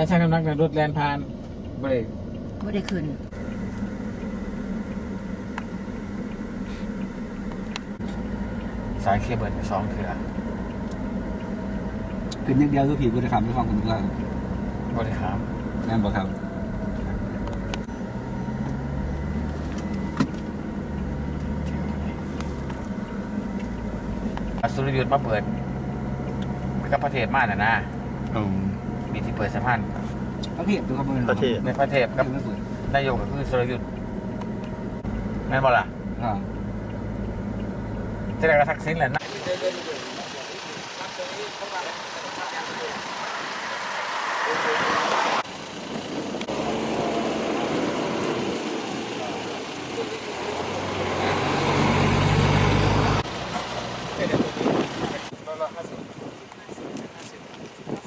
ถ้าช่างน้ำหนักในรถแลนผ่านเบรกไม่ได้ขึ้นสายเคเบิลสองเถื่อขึ้นอย่างเดียวก็ผิดบริคำไม่ฟังคุณว่าบริหารแม่นบอกครับสุรยุทธ์มาเปิดกับประเทศมากนะนะ อืม มีที่เปิดสะพานประเทศดูครับประเทศ ในประเทศกับนายกก็คือสุรยุทธ์แม่นบ่ล่ะอ่าจะได้กระทักษิณแหละนะ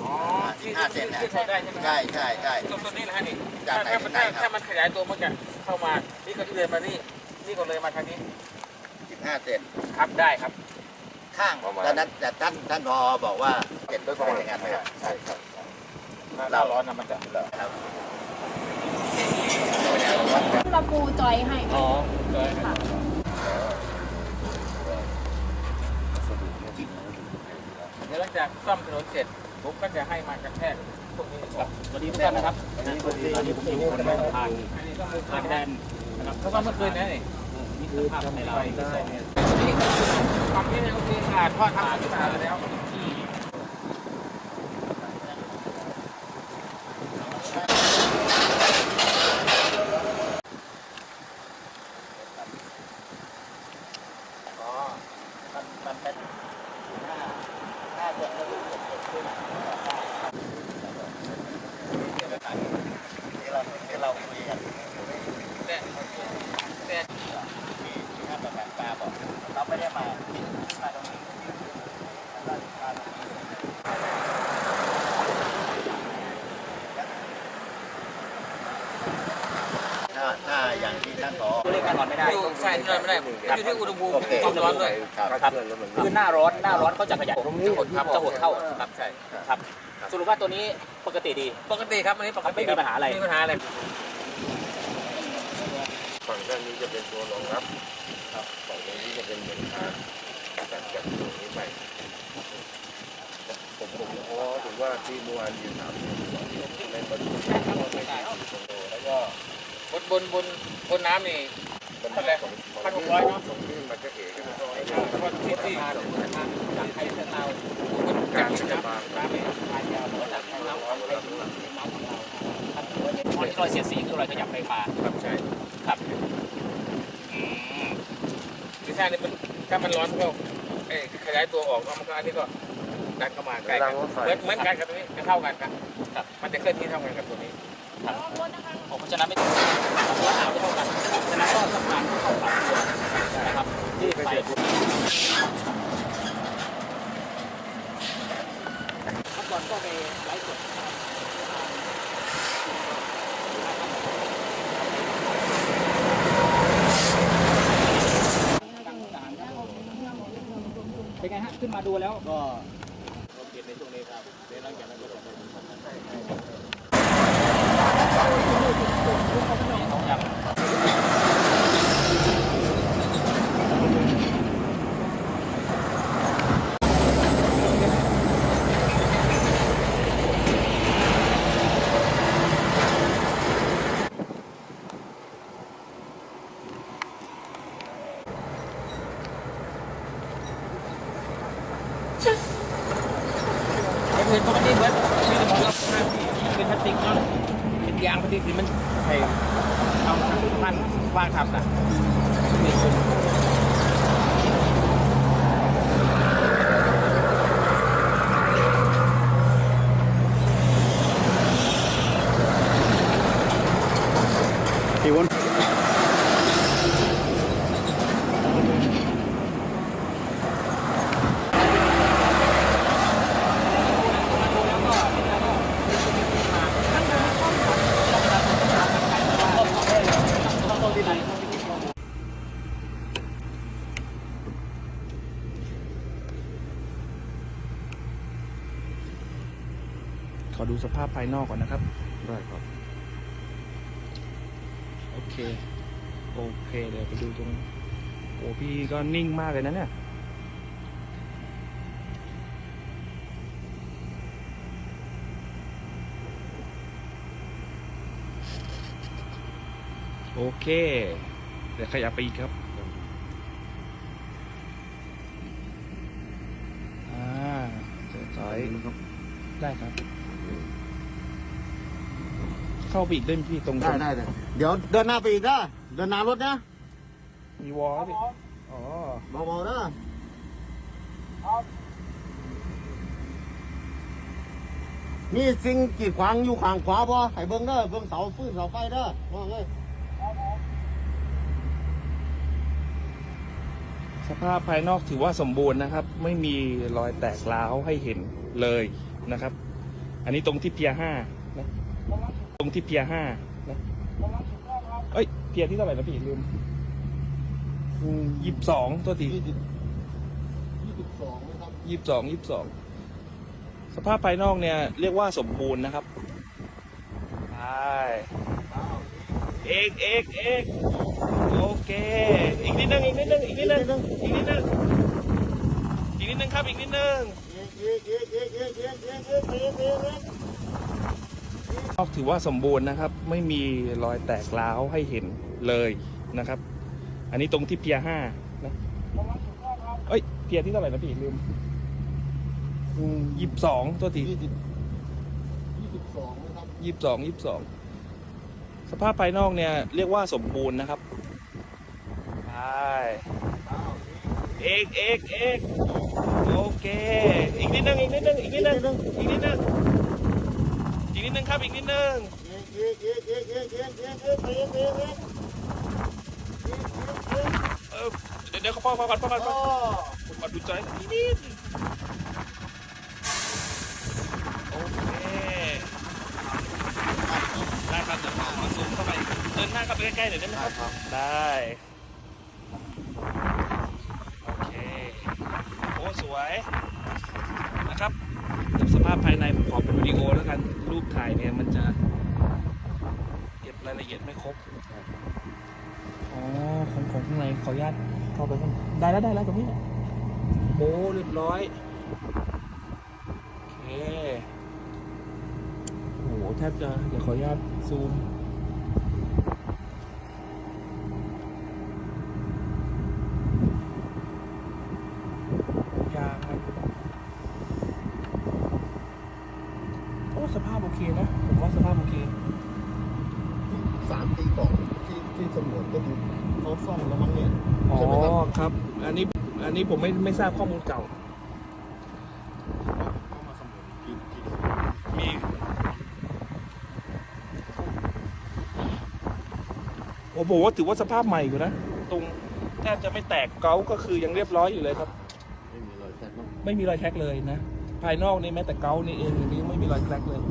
อ๋อที่ ห้าเซนนะ ที่ใช้ ได้ใช่ไหมใช่ใช่ใช่ ตรงตัวนี้นะฮะนี่จากถ้าไหนถ้ามันถ้าถึงไหนครับ ถ้ามันขยายตัวมันจะเข้ามา นี่ก็เดินมานี่ นี่ก็เลยมาทางนี้ สิบห้าเซนครับได้ครับ ข้างตอนนั้นแต่ท่านท่านพอบอกว่าเห็นด้วยความอย่างนั้นไหมครับ ใช่ครับหน้าร้อนนะมันจะครับ เราปูจอยให้ อ๋อเลยค่ะเดี๋ยวหลังจากซ่อมถนนเสร็จผมก็จะให้มากระแทกพวกนี้ครับ สวัสดีทุกท่านนะครับตอนนี้ผมอยู่บนสะพานอันนี้ก็คือทางแดนนะครับเพราะว่าเมื่อคืนนี่นี่คือภาพในไลน์ที่ส่งนี่ฝั่งเนี่ยก็คือขาดทอดทางขึ้นมาแล้ว อ๋อมันมันเป็นห้าห้าเซนก็คือเจ็ดเซนขึ้นที่เราที่เราคุยกัน แต่แต่ ที่ที่ท่านประธานปาบอกเราไม่ได้มามาตรงนี้เรามาตรงนี้ถ้าถ้า อย่างที่ท่านบอกตัวเลขการนอนไม่ได้ อยู่ใช่ที่นอนไม่ได้อยู่ที่อุณหภูมิความร้อนด้วยครับครับคือหน้าร้อนหน้าร้อนเขาจะขยายจะหดครับจะหดเข้าครับใช่ครับสรุปว่าตัวนี้ปกติดี ปกติครับอันนี้ปกติไม่มีปัญหาอะไรม่มีปัญหาอะไร ฝั่งด้านนี้จะเป็นตัวรองรับครับฝั่งตรงนี้จะเป็นเหมือนทางจากจากตรงนี้ไป ผมผมเพราะว่าถือว่าที่เมื่อวานยืนถามสองในประตูแล้วก็ บนบนบนบนน้ำนี่มันเท่าไหร่สองพันหกร้อยเนอะสองที่มันก็เอ๋กันก็ไอ้เพราะที่ที่จากไทยเส้นเราบนกาจากรจะน้ำมาน้ำไม่ทานยาวแล้วจากไทยเราไทยน้ำของเราครับรอยที่รอยเสียดสีคือรอยขยับไปมาครับใช่ครับอืมที่ใช่นี่มันถ้ามันร้อนก็เอ้ยขยายตัวออกแล้วมันก็อันนี้ก็ดันเข้ามาใกล้กันเหมือนเหมือนกันกับตัวนี้จะเท่ากันครับครับมันจะเคลื่อนที่เท่ากันกับตัวนี้ ครับผมเพราะฉะนั้นไม่ต้องระยะห่าไม่เท่ากันฉะนั้นก็สะพานเข้าปรับตัวนะครับที่ไปเมื่อก่อนก็ไปไลฟ์สดเป็นไงฮะขึ้นมาดูแล้วก็เปลี่ยนในช่วงนี้ครับเดี๋ยวหลังจากนั้นก็จะเป็นสองอย่างไอ้เพื่อนปกติเบิร์ดมีแต่บอกว่าเป็นพลาสติกเนาะเป็นยางพลาสติกที่มันใส่ เอาท่านว่างทับนะ อดูสภาพภายนอกก่อนนะครับ ได้ครับ โอเค โอเคเดี๋ยวไปดูตรง โอ้พี่ก็นิ่งมากเลยนะเนี่ยโอเค เดี๋ยวขยับไปอีกครับ อ่าเจอถอยได้ครับ เข้าไปอีกได้ไหมพี่ตรงได้ได้เลยเดี๋ยวเดินหน้าไปอีกนะเดินหน้ารถนะมีวอลดิอ๋อเบาๆนะมีสิ่งกีดขวางอยู่ข้างขวาบ่ให้เบิ่งเด้อเบิ่งเสาฟืนเสาไฟเด้อมองเลยสภาพภายนอกถือว่าสมบูรณ์นะครับ ไม่มีรอยแตกร้าวให้เห็นเลยนะครับ อันนี้ตรงที่เพียห้า นะตรงที่เพียห้านะเอ้ย เพียที่เท่าไหร่นะพี่ลืมยี่สิบสองตัวทียี่สิบยี่สิบสองนะครับยี่สิบสองยี่สิบสองสภาพภายนอกเนี่ย เรียกว่าสมบูรณ์นะครับไปเอกเอกเอกโอเค อีกนิดนึงอีกนิดนึงอีกนิดนึงอีกนิดนึงอีกนิดนึงครับอีกนิดนึงเอ๊ะเอ๊ะเอ๊ะเอ๊ะเอ๊ะเอ๊ะเอ๊ะเอ๊ะเอ๊ะเอ๊ะเอ๊ะ ถือว่าสมบูรณ์นะครับ ไม่มีรอยแตกร้าวให้เห็นเลยนะครับ อันนี้ตรงที่เพียห้านะเอ้ยเพียที่เท่าไหร่นะพี่ลืมยี่สิบสองตัวทียี่สิบยี่สิบสองนะครับยี่สิบสองยี่สิบสองสภาพภายนอกเนี่ยเรียกว่าสมบูรณ์นะครับไปเอกเอกเอกโอเค อีกนิดนึงอีกนิดนึงอีกนิดนึงอีกนิดนึงอี กนิดนึงครับอีกนิดนึงเดี๋ยวเดี๋ยวเขาพ่อพ่อก่อนพ่อก่อนพ่อผมมาดูใจนิดโอเคได้ครับเดี๋ยวมาซูมเข้าไปเดินหน้าเข้าไปใกล้ๆหน่อยได้ไหมครับ ได้โอเคโอ้สวย นะครับเดี๋ยวสภาพภายในผมขอเป็นวิดีโอแล้วกัน รูปถ่ายเนี่ยมันจะเก็บรายละเอียดไม่ครบ อ๋อของของข้างในขออนุญาตเข้าไปข้างได้แล้วได้แล้วตรงนี้เนี่ยโอ้เรียบร้อย โอเคโอ้โหแทบจะเดี๋ยวขออนุญาตซูม ยางครับโอ้ สภาพโอเคนะ ผมว่าสภาพโอเค สามปีก่อน ที่ที่ตำรวจก็ดูเขาซ่อมแล้วมั้งเนี่ยอ๋อใช่ไหมครับครับ อันนี้อันนี้ผมไม่ไม่ทราบข้อมูลเก่า เขามาสำรวจกี่กี่มีผมบอกว่าถือว่าสภาพใหม่อยู่นะ ตรงแทบจะไม่แตกเกาก็คือยังเรียบร้อยอยู่เลยครับ ไม่มีรอยแตกมั้งไม่มีรอยแท็กเลยนะ ภายนอกนี่แม้แต่เกานี่เองยังไม่มีรอยแท็กเลยครับส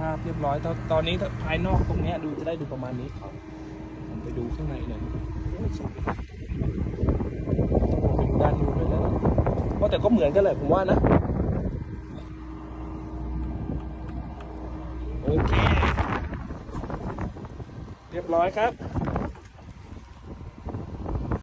ภาพเรียบร้อย ตอนตอนนี้ภายนอกตรงนี้ดูจะได้ดูประมาณนี้ผมไปดูข้างในหน่อยต้องดูด้านนู้นด้วยแล้วว่าแต่ก็เหมือนกันแหละผมว่านะโอเค เรียบร้อยครับ